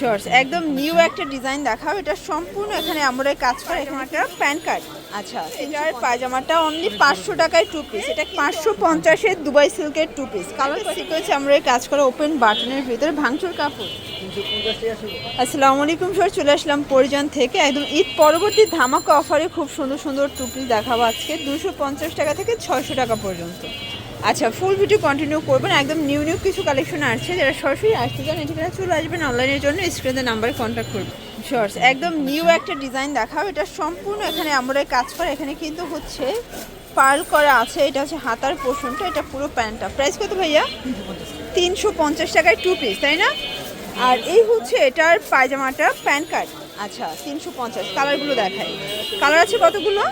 Shorts একদম new একটা design দেখাও। এটা সম্পূর্ণ এখানে আমরা কাজ করে। এখানে একটা প্যান কার্ড। আচ্ছা। এটার পায়জামাটা অনলি পাঁচশো টাকায় টু পিস এটা পাঁচশো পঞ্চাশের দুবাই সিল্কের টু পিস কালার সিকোয়েন্স আমরা কাজ করা ওপেন বাটনের ভিতরে। ভাঙচুর কাপড়। আসসালামু আলাইকুম স্যার চলে আসলাম পরিজন থেকে। একদম ঈদ পরবর্তী ধামাকা অফারে খুব সুন্দর সুন্দর টুপি দেখাবো আজকে। দুশো পঞ্চাশ টাকা থেকে ছয়শো টাকা পর্যন্ত। আচ্ছা ফুল ভিডিও কন্টিনিউ করবেন একদম নিউ নিউ কিছু কালেকশন আসছে যারা সরাসরি আসতে চান, এখানে চলে আসবেন অনলাইনের জন্য স্ক্রিনের নাম্বারে কন্ট্যাক্ট করবেন। শর্টস একদম নিউ একটা ডিজাইন দেখাও, এটা সম্পূর্ণ এখানে আমরা কাজ করে, এখানে কিন্তু হচ্ছে পার্ল করা আছে, এটা হচ্ছে হাতার পোষণটা, এটা পুরো প্যান্টটা। প্রাইস কত ভাইয়া? তিনশো পঞ্চাশ টাকায় টু পিস তাই না? আর এই হচ্ছে এটার পায়জামাটা প্যান কার্ড আচ্ছা তিনশো পঞ্চাশ। কালারগুলো দেখাই। কালার আছে কতগুলো?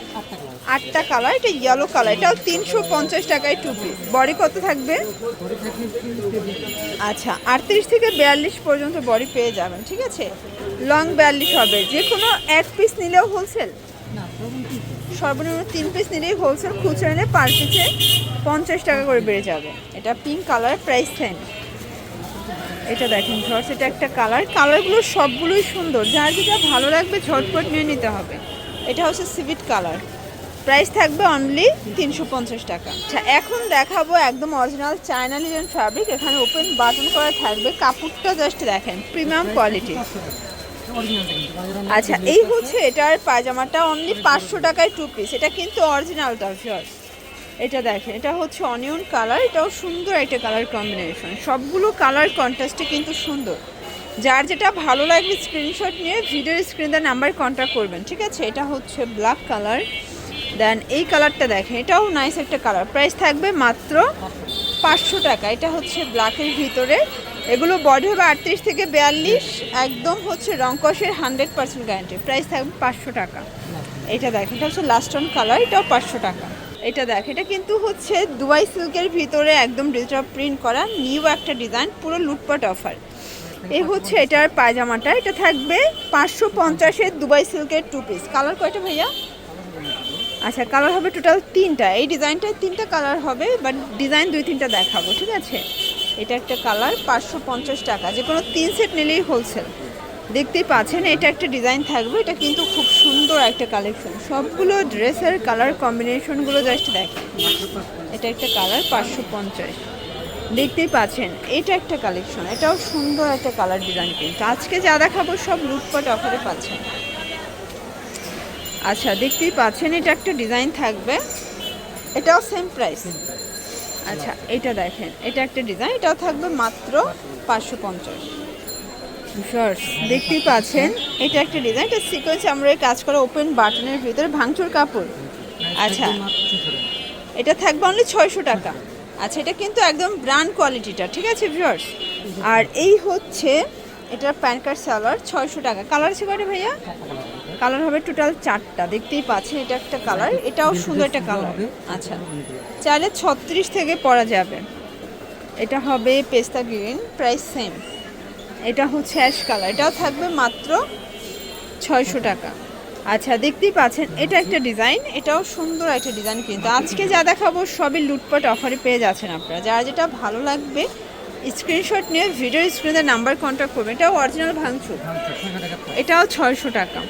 আটটা কালার, এটা ইয়েলো কালার এটাও তিনশো পঞ্চাশ টাকায় টু পিস বডি কত থাকবে? আচ্ছা আটত্রিশ থেকে বিয়াল্লিশ পর্যন্ত বডি পেয়ে যাবেন, ঠিক আছে? লং বিয়াল্লিশ হবে। যে কোনো এক পিস নিলেও হোলসেল সর্বনিম্ন তিন পিস নিলেই হোলসেল খুচরা নিলে পার পিসে পঞ্চাশ টাকা করে বেড়ে যাবে। এটা পিঙ্ক কালার প্রাইস টেন এটা দেখেন শর্টস এটা একটা কালার। কালারগুলো সবগুলোই সুন্দর। যার যেটা ভালো লাগবে ঝটপট নিয়ে নিতে হবে। এটা হচ্ছে সিভিট কালার প্রাইস থাকবে অনলি তিনশো পঞ্চাশ টাকা। আচ্ছা এখন দেখাবো একদম অরিজিনাল চায়না লিজেন ফ্যাব্রিক এখানে ওপেন বাটন করা থাকবে। কাপড়টা জাস্ট দেখেন প্রিমিয়াম কোয়ালিটি আচ্ছা এই হচ্ছে এটার পায়জামাটা। অনলি পাঁচশো টাকায় টু পিস এটা কিন্তু অরিজিনালটা শর্টস এটা দেখেন, এটা হচ্ছে অনিয়ন কালার এটাও সুন্দর একটা কালার কম্বিনেশন সবগুলো কালার কন্ট্রাস্টে কিন্তু সুন্দর। যার যেটা ভালো লাগবে স্ক্রিনশট নিয়ে ভিডিওর স্ক্রিনে নাম্বার কন্ট্যাক্ট করবেন, ঠিক আছে? এটা হচ্ছে ব্ল্যাক কালার দেন এই কালারটা দেখেন, এটাও নাইস একটা কালার প্রাইস থাকবে মাত্র পাঁচশো টাকা। এটা হচ্ছে ব্ল্যাকের ভিতরে। এগুলো বডি হবে আটত্রিশ থেকে বিয়াল্লিশ, একদম হচ্ছে রংকসের হান্ড্রেড পার্সেন্ট গ্যারান্টি প্রাইস থাকবে পাঁচশো টাকা। এটা দেখেন, এটা হচ্ছে লাস্ট কালার এটাও পাঁচশো টাকা। এটা দেখ, এটা কিন্তু হচ্ছে দুবাই সিল্কের ভিতরে একদম ডিজিটাল প্রিন্ট করা, নিউ একটা ডিজাইন, পুরো লুটপাট অফার। এই হচ্ছে এটার পায়জামাটা, এটা থাকবে পাঁচশো পঞ্চাশের দুবাই সিল্কের টু পিস কালার কয়টা ভাইয়া? আচ্ছা কালার হবে টোটাল তিনটা। এই ডিজাইনটায় তিনটা কালার হবে বাট ডিজাইন দুই তিনটা দেখাবো, ঠিক আছে? এটা একটা কালার পাঁচশো পঞ্চাশ টাকা। যে কোনো তিন সেট নিলেই হোলসেল দেখতেই পাচ্ছেন, এটা একটা ডিজাইন থাকবে, এটা কিন্তু খুব সুন্দর একটা কালেকশন। সবগুলো ড্রেসের কালার কম্বিনেশনগুলো জাস্ট দেখেন। এটা একটা কালার, পাঁচশো পঞ্চাশ। দেখতেই পাচ্ছেন, এটা একটা কালেকশন, এটাও সুন্দর একটা কালার ডিজাইন কিন্তু। আজকে যা দেখাবো সব লুটপাট অফারে পাচ্ছেন। আচ্ছা দেখতেই পাচ্ছেন, এটা একটা ডিজাইন থাকবে। এটাও সেম প্রাইস। আচ্ছা এটা দেখেন, এটা একটা ডিজাইন, এটাও থাকবে মাত্র পাঁচশো পঞ্চাশ। শর্টস দেখতেই পাচ্ছেন, এটা একটা ডিজাইন এটা সিকোয়েন্স আমরা কাজ করা ওপেন বাটনের ভিতরে ভাঙচুর কাপড়। আচ্ছা এটা থাকবে অনলি ছয়শো টাকা। আচ্ছা এটা কিন্তু একদম ব্র্যান্ড কোয়ালিটিটা ঠিক আছে ভিউয়ার্স আর এই হচ্ছে এটার প্যান কার্ড সালোয়ার ছয়শো টাকা। কালার আছে কয়টা ভাইয়া? কালার হবে টোটাল চারটা, দেখতেই পাচ্ছেন, এটা একটা কালার এটাও সুন্দর একটা কালার আচ্ছা চাইলে ছত্রিশ থেকে পরা যাবে। এটা হবে পেস্তা গ্রিন প্রাইস সেম এটা হচ্ছে অ্যাশ কালার। এটাও থাকবে মাত্র ছয়শো টাকা। আচ্ছা দেখতেই পাচ্ছেন এটা একটা ডিজাইন এটাও সুন্দর একটা ডিজাইন কিন্তু। আজকে যা দেখাবো সবই লুটপাট অফারে পেয়ে যাচ্ছেন আপনারা। যারা যেটা ভালো লাগবে স্ক্রিনশট নিয়ে ভিডিও স্ক্রিনের নাম্বার কন্ট্যাক্ট করবেন। এটাও অরিজিনাল ভাঙচুর। এটাও ছয়শো টাকা।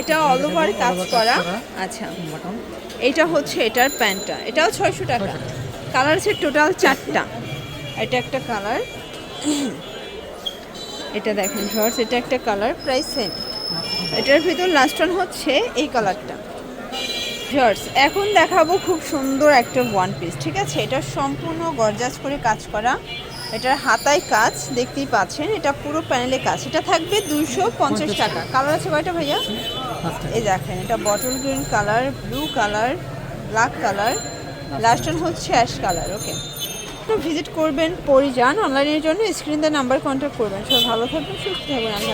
এটা অল ওভার কাজ করা। আচ্ছা এটা হচ্ছে এটার প্যান্টটা। এটাও ছয়শো টাকা। কালার আছে টোটাল চারটা। এটা একটা কালার এটা দেখেন শর্টস এটা একটা কালার প্রাইস সেম এটার ভিতর লাস্ট ওয়ান হচ্ছে এই কালারটা শর্টস এখন দেখাবো খুব সুন্দর একটা ওয়ান পিস ঠিক আছে? এটা সম্পূর্ণ গরজাস করে কাজ করা। এটার হাতায় কাজ দেখতেই পাচ্ছেন এটা পুরো প্যানেলে কাজ। এটা থাকবে দুইশো পঞ্চাশ টাকা। কালার আছে কয়টা ভাইয়া? এই দেখেন এটা bottle green colour blue colour black colour last one হচ্ছে অ্যাশ কালার ওকে একটু ভিজিট করবেন, পরিযান অনলাইনের জন্য স্ক্রিন নাম্বার কন্ট্যাক্ট করবেন সব ভালো থাকবেন, সুস্থ থাকবেন আমি।